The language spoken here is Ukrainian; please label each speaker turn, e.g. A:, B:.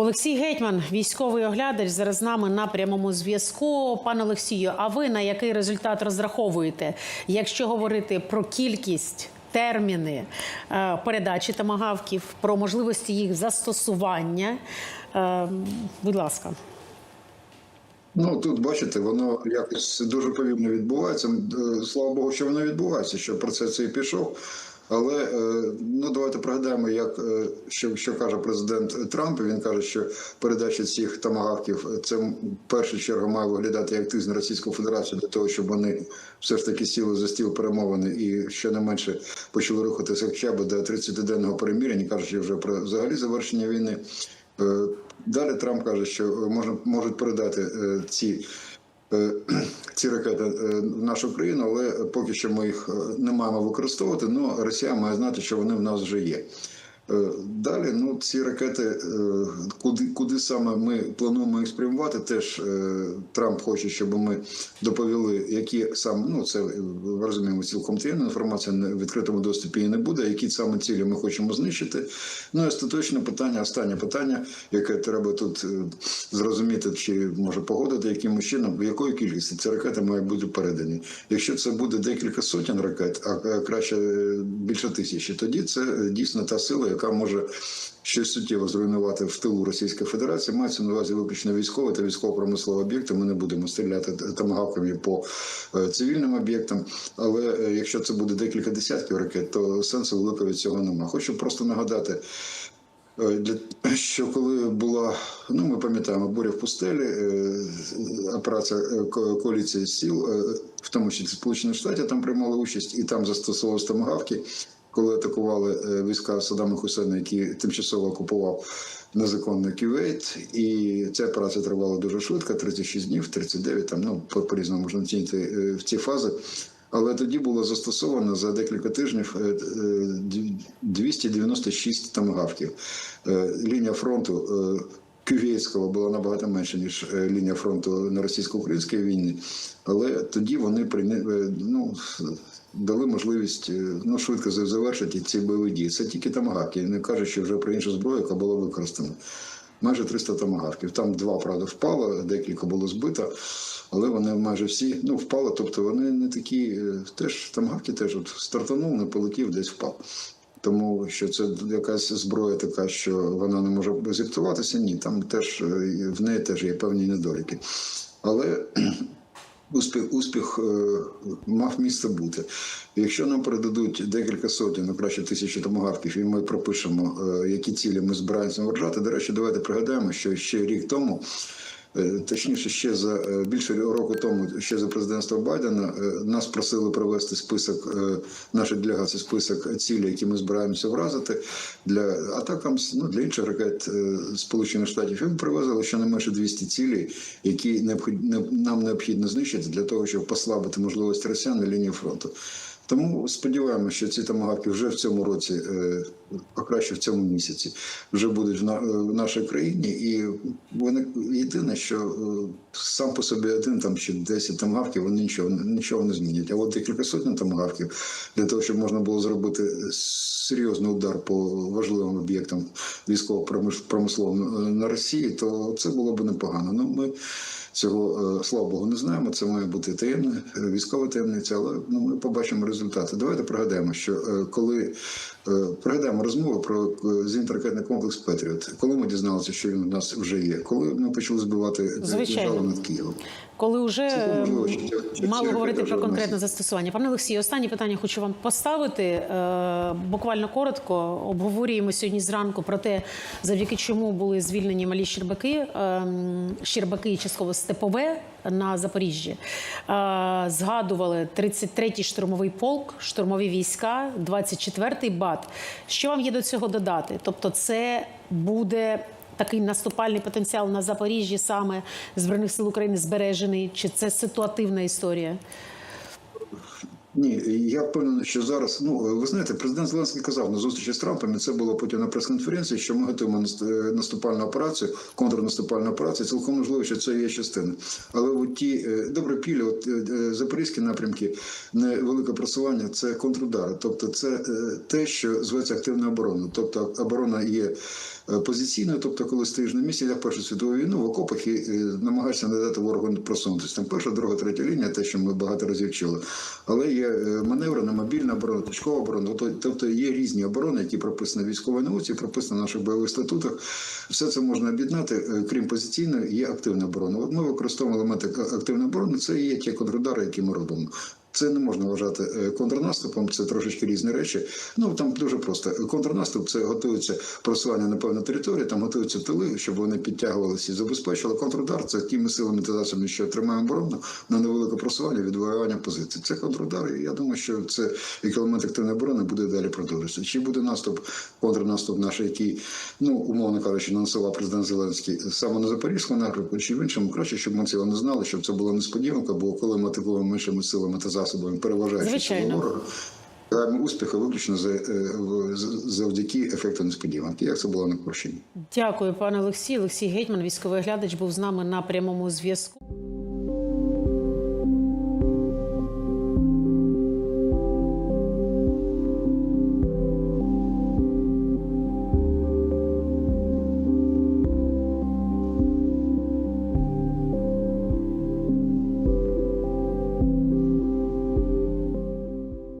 A: Олексій Гетьман, військовий оглядач, зараз з нами на прямому зв'язку. Пане Олексію, а ви на який результат розраховуєте, якщо говорити про кількість? Терміни е, передачі тамагавків, про можливості їх застосування. Е, Будь ласка.
B: Ну тут бачите, воно якось дуже повільно відбувається. Е, Слава Богу, що воно відбувається, що процес цей пішов. Але е, ну давайте пригадаємо, як е, що, що каже президент Трамп. Він каже, що передача цих тамагавків це в першу чергу має виглядати як тиск на Російську Федерацію для того, щоб вони все ж таки сіли за стіл перемовини і щонайменше почали рухатися хоча б до 30-денного перемир'я, кажучи вже про взагалі завершення війни. Е, Далі Трамп каже, що можна можуть передати е, ці. Е, Ці ракети е, в нашу країну, але поки що ми їх е, не маємо використовувати. Ну Росія має знати, що вони в нас вже є. Е, Далі, ну ці ракети, е, куди куди саме ми плануємо їх спрямувати, теж е, Трамп хоче, щоб ми доповіли, які саме ну це розуміємо цілком таємна інформація в відкритому доступі і не буде. Які саме цілі ми хочемо знищити. Ну і остаточне питання, останнє питання, яке треба тут зрозуміти, чи може погодити, яким чином, в якої кількості ці ракети мають бути передані. Якщо це буде декілька сотень ракет, а краще більше тисячі, тоді це дійсно та сила, яка може щось суттєво зруйнувати в тилу Російської Федерації. Мається на увазі виключно військові та військово-промислові об'єкти. Ми не будемо стріляти тамагавками по е, цивільним об'єктам. Але е, якщо це буде декілька десятків ракет, то сенсу великого від цього немає. Хочу просто нагадати. Е, що коли була, ну ми пам'ятаємо, буря в пустелі, операція коаліції сіл, в тому числі Сполучені Штати там приймали участь, і там застосовували томагавки, коли атакували е, війська Саддама Хусейна, які тимчасово окупував незаконний Кювейт. І ця операція тривала дуже швидко, 36 днів, 39, там ну по по-різному можна оцінити е, в ці фази. Але тоді було застосовано за декілька тижнів е, е, 296 тамагавків. Лінія фронту е, була набагато менша, ніж лінія фронту на російсько-українській війні. Але тоді вони прийня- е, ну, дали можливість е, ну, швидко завершити ці бойові дії. Це тільки тамагавки, не кажучи вже про іншу зброю, яка була використана. Майже 300 тамагавків. Там два, правда, впало, декілька було збито, але вони майже всі ну, впали. Тобто вони не такі, е, теж тамагавки теж от стартанув, не полетів, десь впав. Тому що це якась зброя така, що вона не може зіптуватися. Ні, там теж е, в неї теж є певні недоліки. Але успіх, успіх е, мав місце бути. Якщо нам передадуть декілька сотень, ну краще тисячі томогавків, і ми пропишемо, е, які цілі ми збираємося вражати. До речі, давайте пригадаємо, що ще рік тому. Е, Точніше, ще за е, більше року тому, ще за президентства Байдена, е, нас просили провести список наших делегацій, список цілей, які ми збираємося вразити для атакам ну, для інших ракет Сполучених Штатів. І ми привезли щонайменше 200 цілей, які необхід- нам необхідно знищити для того, щоб послабити можливості росіян на лінії фронту. Тому сподіваємося, що ці тамагавки вже в цьому році, е, а краще в цьому місяці, вже будуть е, в нашій країні. І вони єдине, що е, сам по собі один там чи 10 тамагавків, вони нічого нічого не змінять. А от декілька сотень тамагавків для того, щоб можна було зробити серйозний удар по важливим об'єктам військово-промисловим е, на Росії, то це було б непогано. Ну ми Цього е, слава Богу не знаємо. Це має бути таємне, е, військова таємниця, але ну, ми побачимо результати. Давайте пригадаємо, що е, коли пригадаємо розмову про е, зенітно-ракетний комплекс Петріот, коли ми дізналися, що він у нас вже є, коли ми почали збивати е, державу над Києвом.
A: Коли вже
B: можливо, що що
A: мало говорити про конкретне застосування. Пане Олексію, останнє питання хочу вам поставити. Е, Буквально коротко обговорюємо сьогодні зранку про те, завдяки чому були звільнені малі Щербаки, ем, Щербаки і частково Степове на Запоріжжі. Е, Згадували 33-й штурмовий полк, штурмові війська, 24-й БАТ. Що вам є до цього додати? Тобто, це буде такий наступальний потенціал на Запоріжжі саме збройних сил України збережений? Чи це ситуативна історія?
B: Ні, я впевнений, що зараз. Ну ви знаєте, президент Зеленський казав на зустрічі з Трампом, і це було потім на прес-конференції, що ми готуємо е, наступальну операцію, контрнаступальну операцію. Цілком можливо, що це є частина. Але от ті е, добре пілі, от е, запорізькі напрямки, невелике просування це контрудари. Тобто, це те, що зветься активна оборона. Тобто оборона є позиційною, тобто коли стоїш на місці, як Першу світову війну в окопах і е, намагаєшся не дати ворогу просунутися. Там перша, друга, третя лінія, те, що ми багато разів чули. Але є е, маневрена, мобільна оборона, точкова оборона. Тобто- є різні оборони, які прописані в військовій науці, прописані в наших бойових статутах. Все це можна об'єднати, е, крім позиційної, є активна оборона. От ми використовуємо елементи активної оборони. Це є ті контрудари, які ми робимо. Це не можна вважати е, контрнаступом, це трошечки різні речі. Ну там дуже просто. Контрнаступ це готується просування на певну територію, там готуються тили, щоб вони підтягувалися і забезпечили. Контрудар це тими силами та засобами, що тримаємо оборону на невелике просування, відвоювання позицій. Це контрудар, і я думаю, що це як активної оборони буде далі продовжуватися. Чи буде наступ, контрнаступ наш, який, ну умовно кажучи, анонсував президент Зеленський саме на Запорізькому напрямку, чи в іншому, краще, щоб ми цього не знали, щоб це була несподіванка, бо коли ми атакуємо іншими силами та засобами, переважаючи
A: Звичайно.
B: ворога, успіхи виключно за, е, завдяки ефекту несподіванки, як це було на Курщині.
A: Дякую, пане Олексій. Олексій Гетьман, військовий глядач, був з нами на прямому зв'язку.